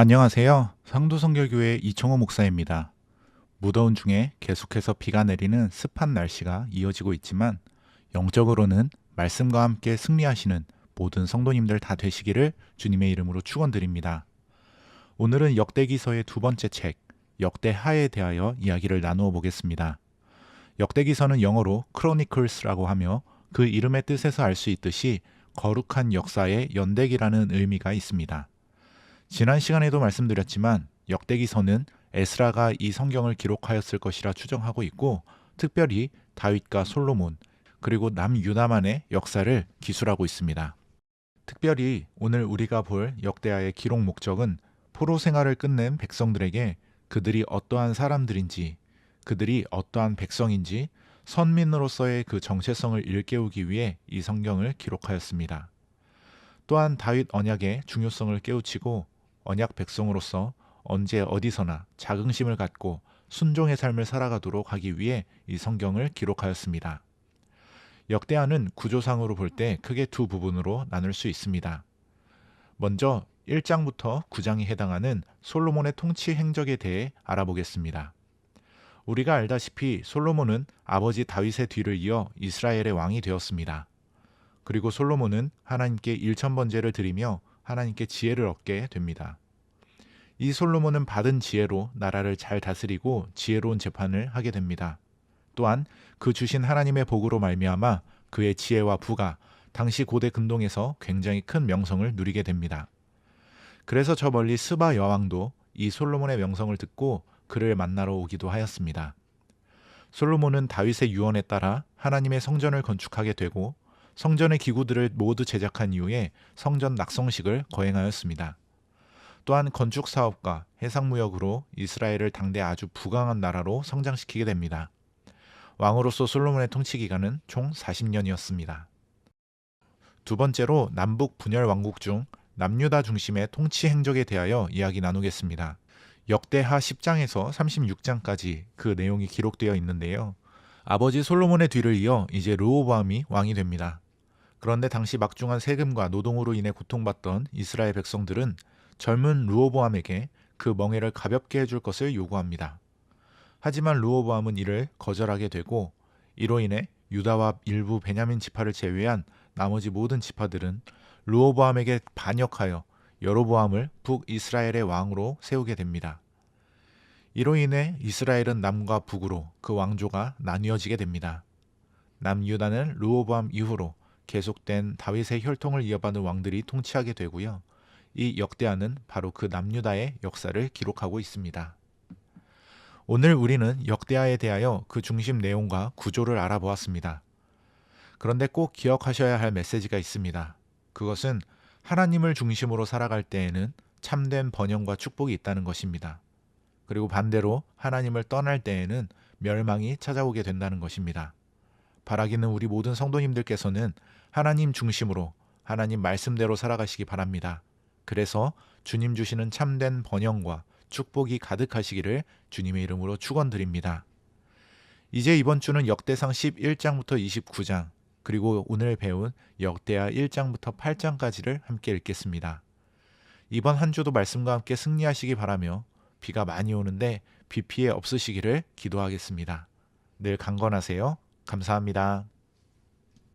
안녕하세요. 상도성결교회 이청호 목사입니다. 무더운 중에 계속해서 비가 내리는 습한 날씨가 이어지고 있지만 영적으로는 말씀과 함께 승리하시는 모든 성도님들 다 되시기를 주님의 이름으로 축원드립니다. 오늘은 역대기서의 두 번째 책 역대하에 대하여 이야기를 나누어 보겠습니다. 역대기서는 영어로 크로니클스라고 하며 그 이름의 뜻에서 알 수 있듯이 거룩한 역사의 연대기라는 의미가 있습니다. 지난 시간에도 말씀드렸지만 역대기서는 에스라가 이 성경을 기록하였을 것이라 추정하고 있고 특별히 다윗과 솔로몬 그리고 남유다만의 역사를 기술하고 있습니다. 특별히 오늘 우리가 볼 역대하의 기록 목적은 포로 생활을 끝낸 백성들에게 그들이 어떠한 사람들인지 그들이 어떠한 백성인지 선민으로서의 그 정체성을 일깨우기 위해 이 성경을 기록하였습니다. 또한 다윗 언약의 중요성을 깨우치고 언약 백성으로서 언제 어디서나 자긍심을 갖고 순종의 삶을 살아가도록 하기 위해 이 성경을 기록하였습니다. 역대하는 구조상으로 볼 때 크게 두 부분으로 나눌 수 있습니다. 먼저 1장부터 9장에 해당하는 솔로몬의 통치 행적에 대해 알아보겠습니다. 우리가 알다시피 솔로몬은 아버지 다윗의 뒤를 이어 이스라엘의 왕이 되었습니다. 그리고 솔로몬은 하나님께 일천 번제를 드리며 하나님께 지혜를 얻게 됩니다. 이 솔로몬은 받은 지혜로 나라를 잘 다스리고 지혜로운 재판을 하게 됩니다. 또한 그 주신 하나님의 복으로 말미암아 그의 지혜와 부가 당시 고대 근동에서 굉장히 큰 명성을 누리게 됩니다. 그래서 저 멀리 스바 여왕도 이 솔로몬의 명성을 듣고 그를 만나러 오기도 하였습니다. 솔로몬은 다윗의 유언에 따라 하나님의 성전을 건축하게 되고 성전의 기구들을 모두 제작한 이후에 성전 낙성식을 거행하였습니다. 또한 건축 사업과 해상 무역으로 이스라엘을 당대 아주 부강한 나라로 성장시키게 됩니다. 왕으로서 솔로몬의 통치 기간은 총 40년이었습니다. 두 번째로 남북 분열 왕국 중 남유다 중심의 통치 행적에 대하여 이야기 나누겠습니다. 역대하 10장에서 36장까지 그 내용이 기록되어 있는데요. 아버지 솔로몬의 뒤를 이어 이제 르호보암이 왕이 됩니다. 그런데 당시 막중한 세금과 노동으로 인해 고통받던 이스라엘 백성들은 젊은 르호보암에게 그 멍해를 가볍게 해줄 것을 요구합니다. 하지만 르호보암은 이를 거절하게 되고 이로 인해 유다와 일부 베냐민 지파를 제외한 나머지 모든 지파들은 르호보암에게 반역하여 여로보암을 북이스라엘의 왕으로 세우게 됩니다. 이로 인해 이스라엘은 남과 북으로 그 왕조가 나뉘어지게 됩니다. 남유다는 르호보암 이후로 계속된 다윗의 혈통을 이어받은 왕들이 통치하게 되고요. 이 역대하는 바로 그 남유다의 역사를 기록하고 있습니다. 오늘 우리는 역대하에 대하여 그 중심 내용과 구조를 알아보았습니다. 그런데 꼭 기억하셔야 할 메시지가 있습니다. 그것은 하나님을 중심으로 살아갈 때에는 참된 번영과 축복이 있다는 것입니다. 그리고 반대로 하나님을 떠날 때에는 멸망이 찾아오게 된다는 것입니다. 바라기는 우리 모든 성도님들께서는 하나님 중심으로 하나님 말씀대로 살아가시기 바랍니다. 그래서 주님 주시는 참된 번영과 축복이 가득하시기를 주님의 이름으로 축원드립니다. 이제 이번 주는 역대상 11장부터 29장 그리고 오늘 배운 역대하 1장부터 8장까지를 함께 읽겠습니다. 이번 한 주도 말씀과 함께 승리하시기 바라며 비가 많이 오는데 비 피해 없으시기를 기도하겠습니다. 늘 강건하세요. 감사합니다.